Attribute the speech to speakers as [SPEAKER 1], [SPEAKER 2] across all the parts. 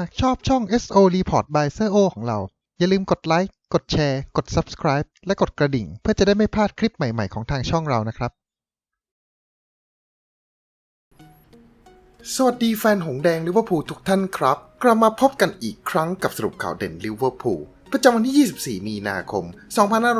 [SPEAKER 1] หากชอบช่อง SO Report by s e o ของเรา อย่าลืมกดไลค์ กดแชร์ กด Subscribe และกดกระดิ่ง เพื่อจะได้ไม่พลาดคลิปใหม่ ๆ ของทางช่องเรานะครับ
[SPEAKER 2] สวัสดีแฟนหงแดงลิเวอร์พูลทุกท่านครับ กลับมาพบกันอีกครั้งกับสรุปข่าวเด่นลิเวอร์พูล ประจำวันที่ 24 มีนาคม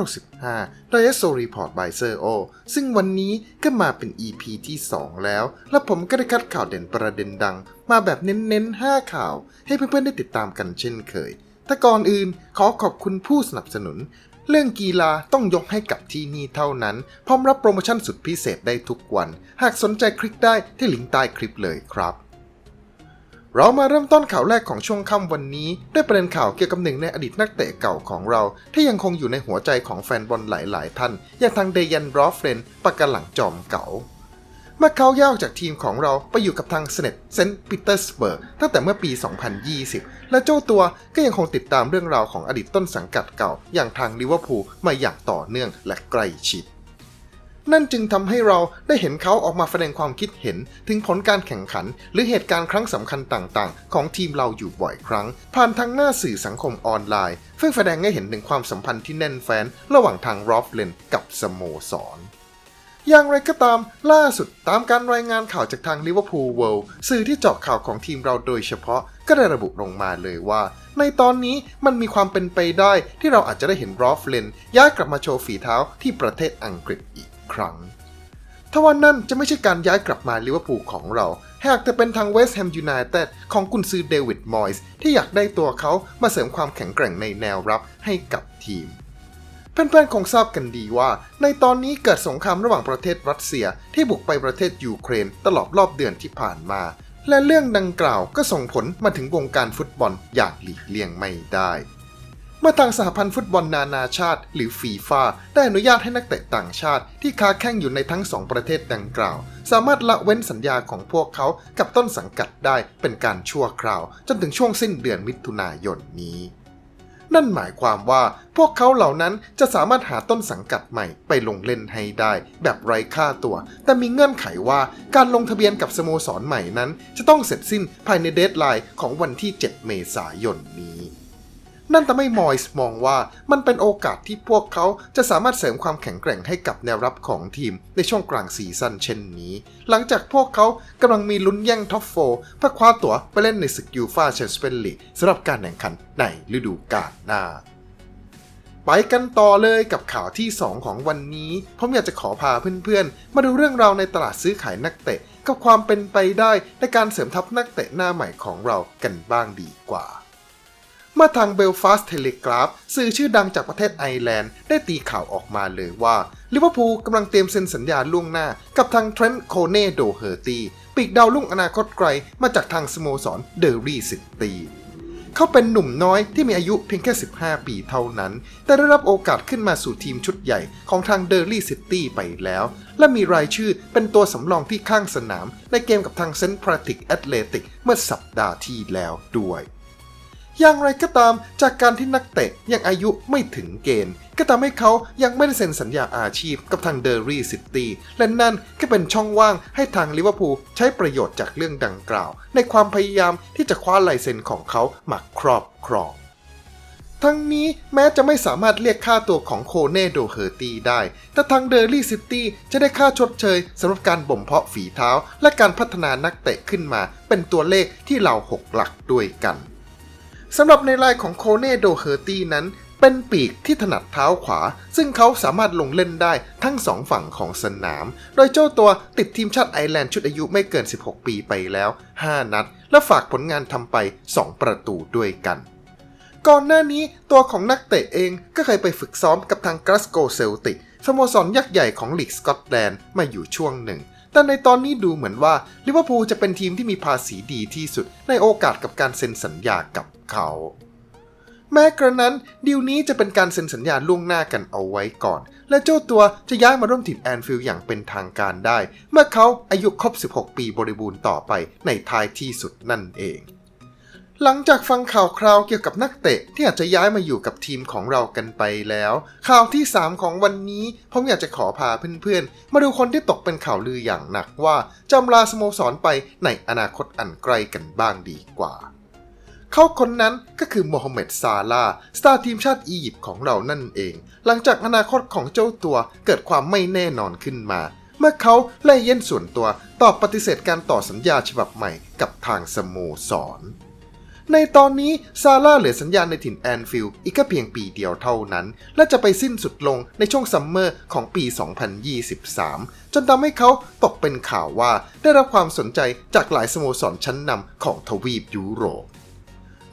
[SPEAKER 2] 2565โดย SO Report by s e o ซึ่งวันนี้ก็มาเป็น EP ที่ 2 แล้ว และผมก็ได้คัดข่าวเด่นประเด็นดัง มาแบบเน้นๆ 5 ข่าว ให้เพื่อนๆ ได้ติดตามกันเช่นเคย แต่ก่อนอื่นขอขอบคุณผู้สนับสนุน เรื่องกีฬาต้องยกให้กับที่นี่เท่านั้น พร้อมรับโปรโมชั่นสุดพิเศษได้ทุกวัน หากสนใจคลิกได้ที่ลิงก์ใต้คลิปเลยครับ เรามาเริ่มต้นข่าวแรกของช่วงค่ำวันนี้ ด้วยประเด็นข่าวเกี่ยวกับหนึ่งในอดีตนักเตะเก่าของเรา ที่ยังคงอยู่ในหัวใจของแฟนบอลหลาย ๆ ท่าน อย่างทางเดยันรอฟเรนปากกาหลังจอมเก่าเมื่อเขาย้ายออกจากทีมของเราไปอยู่กับทางเซเนตเซนต์ปีเตอร์สเบิร์กตั้งแต่เมื่อปี 2020 และเจ้าตัวก็ยังคงติดตามเรื่องราวของอดีตต้นสังกัดเก่า อย่างทางลิเวอร์พูลมาอย่างต่อเนื่องและใกล้ชิด นั่นจึงทำให้เราได้เห็นเขาออกมาแสดงความคิดเห็น ถึงผลการแข่งขัน หรือเหตุการณ์ครั้งสำคัญต่างๆ ของทีมเราอยู่บ่อยครั้ง ผ่านทางหน้าสื่อสังคมออนไลน์ซึ่งแสดงให้เห็นถึงความสัมพันธ์ที่แน่นแฟ้นระหว่างทางรอฟเลนกับสโมสรอย่างไรก็ตามล่าสุดตามการรายงานข่าวจากทางลิเวอร์พูลเวิลด์สื่อที่เจาะข่าวของทีมเราโดยเฉพาะก็ได้ระบุลงมาเลยว่า ในตอนนี้มันมีความเป็นไปได้ที่เราอาจจะได้เห็นรอฟเลนย้ายกลับมาโชว์ฝีเท้าที่ประเทศอังกฤษอีก ครั้งทว่านั่นจะไม่ใช่การย้ายกลับมาลิเวอร์พูลของเรา หากจะเป็นทางเวสต์แฮมยูไนเต็ดของกุนซือเดวิดมอยส์ที่อยากได้ตัวเขามาเสริมความแข็งแกร่งในแนวรับให้กับทีมเพื่อนๆคงทราบกันดีว่า ในตอนนี้เกิดสงครามระหว่างประเทศรัสเซียที่บุกไปประเทศยูเครนตลอดรอบเดือนที่ผ่านมา และเรื่องดังกล่าวก็ส่งผลมาถึงวงการฟุตบอลอย่างหลีกเลี่ยงไม่ได้ เมื่อทางสหพันธ์ฟุตบอลนานาชาติ หรือฟีฟ่าได้อนุญาตให้นักเตะต่างชาติ ที่ค้าแข่งอยู่ในทั้งสองประเทศดังกล่าว สามารถละเว้นสัญญาของพวกเขากับต้นสังกัดได้เป็นการชั่วคราว จนถึงช่วงสิ้นเดือนมิถุนายนนี้นั่นหมายความว่าพวกเขาเหล่านั้นจะสามารถหาต้นสังกัดใหม่ไปลงเล่นให้ได้ แบบไร้ค่าตัว แต่มีเงื่อนไขว่าการลงทะเบียนกับสโมสรใหม่นั้น จะต้องเสร็จสิ้นภายในเดทไลน์ของวันที่ 7 เมษายนนี้ นั่นทำให้มอยส์มองว่ามันเป็นโอกาสที่พวกเขาจะสามารถเสริมความแข็งแกร่งให้กับแนวรับของทีมในช่วงกลางซีซั่นเช่นนี้ หลังจากพวกเขากำลังมีลุ้นแย่งท็อปโฟเพื่อคว้าตั๋วไปเล่นในศึกยูฟาแชมเปี้ยนลีกสำหรับการแข่งขันในฤดูกาลหน้าไปกันต่อเลยกับข่าวที่ 2 ของวันนี้ ผมอยากจะขอพาเพื่อนๆ มาดูเรื่องราวในตลาดซื้อขายนักเตะ กับความเป็นไปได้ในการเสริมทัพนักเตะหน้าใหม่ของเรากันบ้างดีกว่า เมื่อทางเบลฟาสต์เทเลกราฟสื่อชื่อดังจากประเทศไอร์แลนด์ ได้ตีข่าวออกมาเลยว่าลิเวอร์พูลกำลังเตรียมเซ็นสัญญาล่วงหน้า กับทางเทรนต์โคเน่โดเฮอร์ตีปีกดาวรุ่งอนาคตไกลมาจากทางสโมสรเดอรี่ซิตี้เขาเป็นหนุ่มน้อยที่มีอายุเพียงแค่ 15 ปีเท่านั้น แต่ได้รับโอกาสขึ้นมาสู่ทีมชุดใหญ่ของทางเดอรี่ซิตี้ไปแล้ว และมีรายชื่อเป็นตัวสำรองที่ข้างสนาม ในเกมกับทางเซนต์พราติกแอตเลติกเมื่อสัปดาห์ที่แล้วด้วย อย่างไรก็ตามจากการที่นักเตะยังอายุไม่ถึงเกณฑ์ ก็ทำให้เขายังไม่ได้เซ็นสัญญาอาชีพกับทางเดอรี่ซิตี้และนั่นก็เป็นช่องว่างให้ทางลิเวอร์พูลใช้ประโยชน์จากเรื่องดังกล่าว ในความพยายามที่จะคว้าลายเซ็นของเขามาครอบครองทั้งนี้แม้จะไม่สามารถเรียกค่าตัวของโคเน่โดเฮอร์ตีได้ แต่ทางเดอรี่ซิตี้จะได้ค่าชดเชยสำหรับการบ่มเพาะฝีเท้า และการพัฒนานักเตะขึ้นมา เป็นตัวเลขที่เราหกหลักด้วยกัน สำหรับในรายของโคเน่โดเฮอร์ตี้นั้นเป็นปีกที่ถนัดเท้าขวา ซึ่งเขาสามารถลงเล่นได้ทั้งสองฝั่งของสนาม โดยเจ้าตัวติดทีมชาติไอร์แลนด์ชุดอายุไม่เกิน 16 ปีไปแล้ว 5 นัด และฝากผลงานทำไป 2 ประตูด้วยกัน ก่อนหน้านี้ตัวของนักเตะเองก็เคยไปฝึกซ้อมกับทางกราสโกเซลติกสโมสรยักษ์ใหญ่ของลีกสกอตแลนด์มาอยู่ช่วงหนึ่ง แต่ในตอนนี้ดูเหมือนว่าลิเวอร์พูลจะเป็นทีมที่มีภาษีดีที่สุดในโอกาสกับการเซ็นสัญญากับ เขา แม้กระนั้นดีลนี้จะเป็นการเซ็นสัญญาล่วงหน้ากันเอาไว้ก่อน และเจ้าตัวจะย้ายมาร่วมทีมแอนฟิลด์อย่างเป็นทางการได้ เมื่อเขาอายุครบ 16 ปีบริบูรณ์ต่อไปในท้ายที่สุดนั่นเองหลังจากฟังข่าวคราวเกี่ยวกับนักเตะที่อาจจะย้ายมาอยู่กับทีมของเรากันไปแล้ว ข่าวที่ 3 ของวันนี้ผมอยากจะขอพาเพื่อนๆ มาดูคนที่ตกเป็นข่าวลืออย่างหนักว่าจำลาสโมสรไปในอนาคตอันไกลกันบ้างดีกว่า เขาคนนั้นก็คือโมฮัมเหม็ดซาลาสตาร์ทีมชาติอียิปต์ของเรานั่นเอง หลังจากอนาคตของเจ้าตัวเกิดความไม่แน่นอนขึ้นมา เมื่อเขาและเย่นส่วนตัวตอบปฏิเสธการต่อสัญญาฉบับใหม่กับทางสโมสรในตอนนี้ซาร่าเหลือสัญญาในถิ่นแอนฟิลด์อีกแค่เพียงปีเดียวเท่านั้น และจะไปสิ้นสุดลงในช่วงซัมเมอร์ของปี 2023 จนทำให้เขาตกเป็นข่าวว่าได้รับความสนใจจากหลายสโมสรชั้นนำของทวีปยุโรป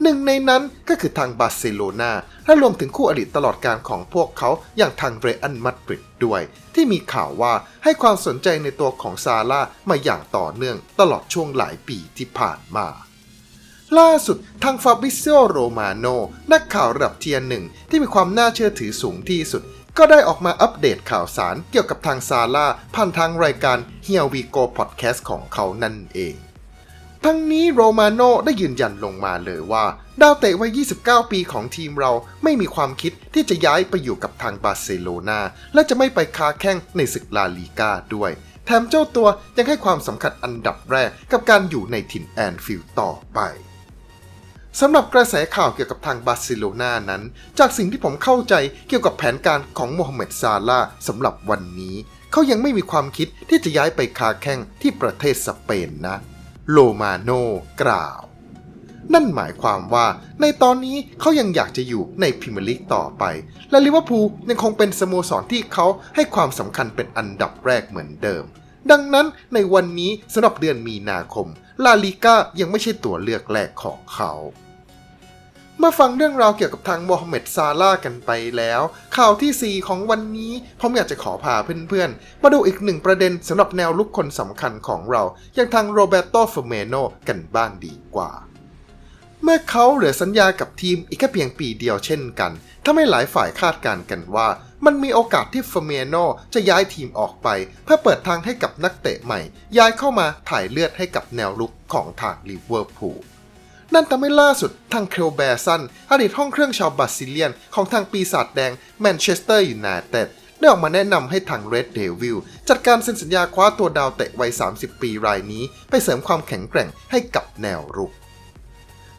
[SPEAKER 2] หนึ่งในนั้นก็คือทางบาร์เซโลนาและรวมถึงคู่อดีตตลอดการของพวกเขาอย่างทางเรอัลมาดริดด้วย ที่มีข่าวว่าให้ความสนใจในตัวของซาร่ามาอย่างต่อเนื่องตลอดช่วงหลายปีที่ผ่านมาล่าสุดทางฟาบริซิโอโรมาโนนักข่าวระดับเทียร์หนึ่งที่มีความน่าเชื่อถือสูงที่สุด ก็ได้ออกมาอัปเดตข่าวสารเกี่ยวกับทางซาร่าผ่านทางรายการ Here We Go Podcast ของเขานั่นเอง ทั้งนี้โรมาโนได้ยืนยันลงมาเลยว่า ดาวเตะวัย 29 ปีของทีมเราไม่มีความคิดที่จะย้ายไปอยู่กับทางบาร์เซโลนาและจะไม่ไปคาแข้งในศึกลาลีกาด้วย แถมเจ้าตัวยังให้ความสำคัญอันดับแรกกับการอยู่ในถิ่นแอนฟิลด์ต่อไปสำหรับกระแสข่าวเกี่ยวกับทางบาร์เซโลนานั้น จากสิ่งที่ผมเข้าใจเกี่ยวกับแผนการของโมฮัมเหม็ดซาลาสำหรับวันนี้ เขายังไม่มีความคิดที่จะย้ายไปคาแข้งที่ประเทศสเปนนะ โลมาโนกล่าว นั่นหมายความว่าในตอนนี้เขายังอยากจะอยู่ในพรีเมียร์ลีกต่อไป และลิเวอร์พูลยังคงเป็นสโมสรที่เขาให้ความสำคัญเป็นอันดับแรกเหมือนเดิม ดังนั้นในวันนี้สำหรับเดือนมีนาคม ลาลิก้ายังไม่ใช่ตัวเลือกแรกของเขา เมาฟังเรื่องราวเกี่ยวกับทางโมฮัมเหม็ดซาลากันไปแล้ว ข่าวที่ 4 ของวันนี้ผมอยากจะขอพาเพื่อนๆ มาดูอีกหนึ่งประเด็นสำหรับแนวลุกคนสำคัญของเรา อย่างทางโรเบโตเฟอร์เมโนกันบ้างดีกว่า เมื่อเขาเหลือสัญญากับทีมอีกแค่เพียงปีเดียวเช่นกันทำให้หลายฝ่ายคาดการณ์กันว่า มันมีโอกาสที่เฟอร์เมโนจะย้ายทีมออกไป เพื่อเปิดทางให้กับนักเตะใหม่ ย้ายเข้ามาถ่ายเลือดให้กับแนวลุกของทางลิเวอร์พูล นั่นทำให้ล่าสุดทางเคลแบร์สันอดีตห้องเครื่องชาวบราซิเลียน ของทางปีศาจแดงแมนเชสเตอร์ยูไนเต็ดได้ออกมาแนะนำให้ทาง Red Devil จัดการเซ็นสัญญาคว้าตัวดาวเตะวัย 30 ปีรายนี้ ไปเสริมความแข็งแกร่งให้กับแนวรุก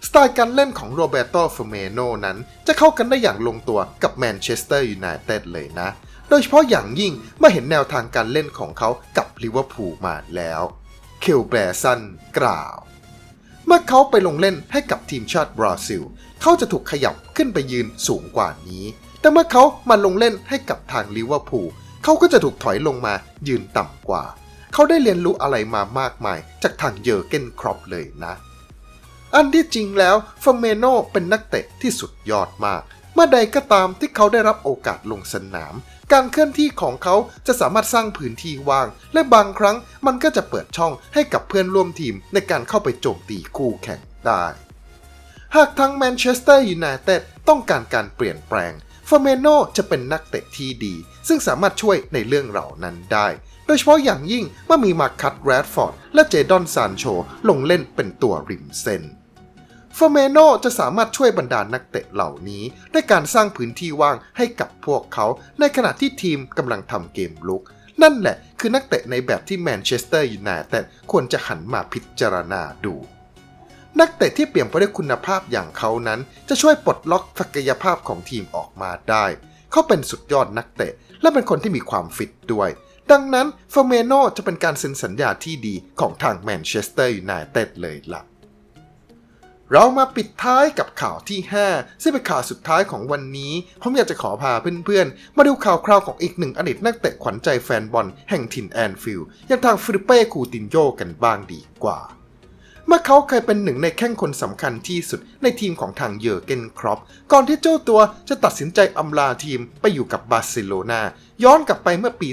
[SPEAKER 2] สไตล์การเล่นของโรเบโตเฟอร์เมโนนั้น จะเข้ากันได้อย่างลงตัวกับแมนเชสเตอร์ยูไนเต็ดเลยนะ โดยเฉพาะอย่างยิ่งเมื่อเห็นแนวทางการเล่นของเขากับลิเวอร์พูลมาแล้ว เคลแบร์สันกล่าว เมื่อเขาไปลงเล่นให้กับทีมชาติบราซิล เขาจะถูกขยับขึ้นไปยืนสูงกว่านี้ แต่เมื่อเขามาลงเล่นให้กับทางลิเวอร์พูลเขาก็จะถูกถอยลงมายืนต่ำกว่า เขาได้เรียนรู้อะไรมามากมาย จากทางเยอร์เกนครอปเลยนะ อันที่จริงแล้วฟอร์เมโนเป็นนักเตะที่สุดยอดมาก เมื่อใดก็ตามที่เขาได้รับโอกาสลงสนาม การเคลื่อนที่ของเขาจะสามารถสร้างพื้นที่ว่าง และบางครั้งมันก็จะเปิดช่องให้กับเพื่อนร่วมทีมในการเข้าไปโจมตีคู่แข่งได้ หากทางแมนเชสเตอร์ยูไนเต็ดต้องการการเปลี่ยนแปลงฟอร์เมโนจะเป็นนักเตะที่ดี ซึ่งสามารถช่วยในเรื่องเหล่านั้นได้ โดยเฉพาะอย่างยิ่งเมื่อมีมาคัตแรดฟอร์ดและเจดอนซานโชลงเล่นเป็นตัวริมเส้น ฟอร์เมโนจะสามารถช่วยบรรดานักเตะเหล่านี้ด้วยการสร้างพื้นที่ว่างให้กับพวกเขา ในขณะที่ทีมกำลังทำเกมลุก นั่นแหละคือนักเตะในแบบที่แมนเชสเตอร์ยูไนเต็ดควรจะหันมาพิจารณาดู นักเตะที่เปลี่ยมไปด้วยคุณภาพอย่างเขานั้น จะช่วยปลดล็อกศักยภาพของทีมออกมาได้ เขาเป็นสุดยอดนักเตะ และเป็นคนที่มีความฟิตด้วยดังนั้นเฟอร์เมโนจะเป็นการเซ็นสัญญาที่ดีของทางแมนเชสเตอร์ยูไนเต็ดเลยล่ะ เรามาปิดท้ายกับข่าวที่ 5 ซึ่งเป็นข่าวสุดท้ายของวันนี้ ผมอยากจะขอพาเพื่อนๆ มาดูข่าวคราวของอีกหนึ่งอดีตนักเตะขวัญใจแฟนบอลแห่งถิ่นแอนฟิลด์อย่างทางฟิลิเป้คูตินโยกันบ้างดีกว่า เมื่อเขาเคยเป็นหนึ่งในแข้งคนสำคัญที่สุดในทีมของทางเยอร์เกนครอปก่อนที่เจ้าตัวจะตัดสินใจอำลาทีมไปอยู่กับบาร์เซโลนาย้อนกลับไปเมื่อปี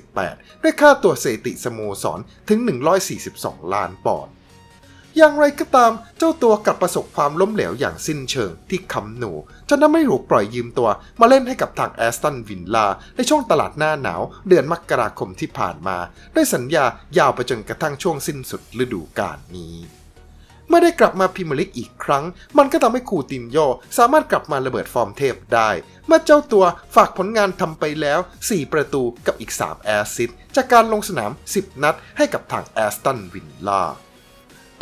[SPEAKER 2] 2018 ด้วยค่าตัวสถิติสโมสรถึง 142 ล้านปอนด์ อย่างไรก็ตามเจ้าตัวกลับประสบความล้มเหลวอย่างสิ้นเชิงที่คำหนูจนทำให้ถูกปล่อยยืมตัวมาเล่นให้กับทางแอสตันวินลาในช่วงตลาดหน้าหนาว เดือนมกราคมที่ผ่านมา ด้วยสัญญายาวไปจนกระทั่งช่วงสิ้นสุดฤดูกาลนี้เมื่อได้กลับมาพรีเมียร์ลีกอีกครั้ง มันก็ทำให้คูตินโยสามารถกลับมาระเบิดฟอร์มเทพได้ เมื่อเจ้าตัวฝากผลงานทำไปแล้ว 4 ประตูกับอีก 3 แอสซิสจากการลงสนาม 10 นัดให้กับทางแอสตันวินล่า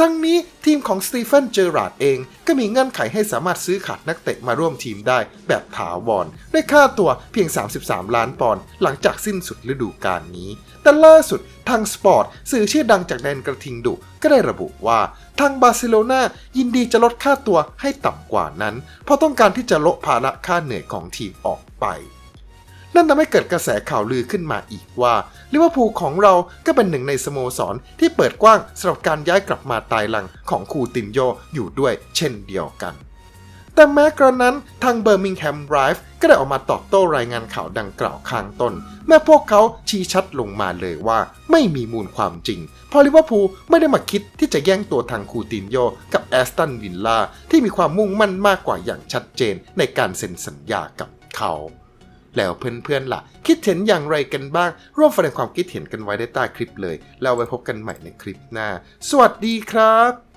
[SPEAKER 2] ทั้งนี้ทีมของสตีเฟนเจอราร์ดเอง ก็มีเงื่อนไขให้สามารถซื้อขาดนักเตะมาร่วมทีมได้แบบถาวรด้วยค่าตัวเพียง 33 ล้านปอนด์หลังจากสิ้นสุดฤดูกาลนี้ แต่ล่าสุดทางสปอร์ตสื่อชื่อดังจากแดนกระทิงดุก็ได้ระบุว่า ทางบาร์เซโลนายินดีจะลดค่าตัวให้ต่ำกว่านั้น เพราะต้องการที่จะลดภาระค่าเหนื่อยของทีมออกไป นั่นทำให้เกิดกระแสข่าวลือขึ้นมาอีกว่าลิเวอร์พูลของเราก็เป็นหนึ่งในสโมสรที่เปิดกว้างสำหรับการย้ายกลับมาตายหลังของคูตินโยอยู่ด้วยเช่นเดียวกัน แต่แม้กระนั้นทางเบอร์มิงแฮมไรฟ์ก็ได้ออกมาตอบโต้รายงานข่าวดังกล่าวข้างต้น เมื่อพวกเขาชี้ชัดลงมาเลยว่าไม่มีมูลความจริงเพราะลิเวอร์พูลไม่ได้มาคิดที่จะแย่งตัวทางคูตินโยกับแอสตันวิลล่าที่มีความมุ่งมั่นมากกว่าอย่างชัดเจนในการเซ็นสัญญากับเขา แล้วเพื่อนๆล่ะ คิดเห็นอย่างไรกันบ้าง ร่วมแสดงความคิดเห็นกันไว้ได้ใต้คลิปเลย แล้วไว้พบกันใหม่ในคลิปหน้า สวัสดีครับ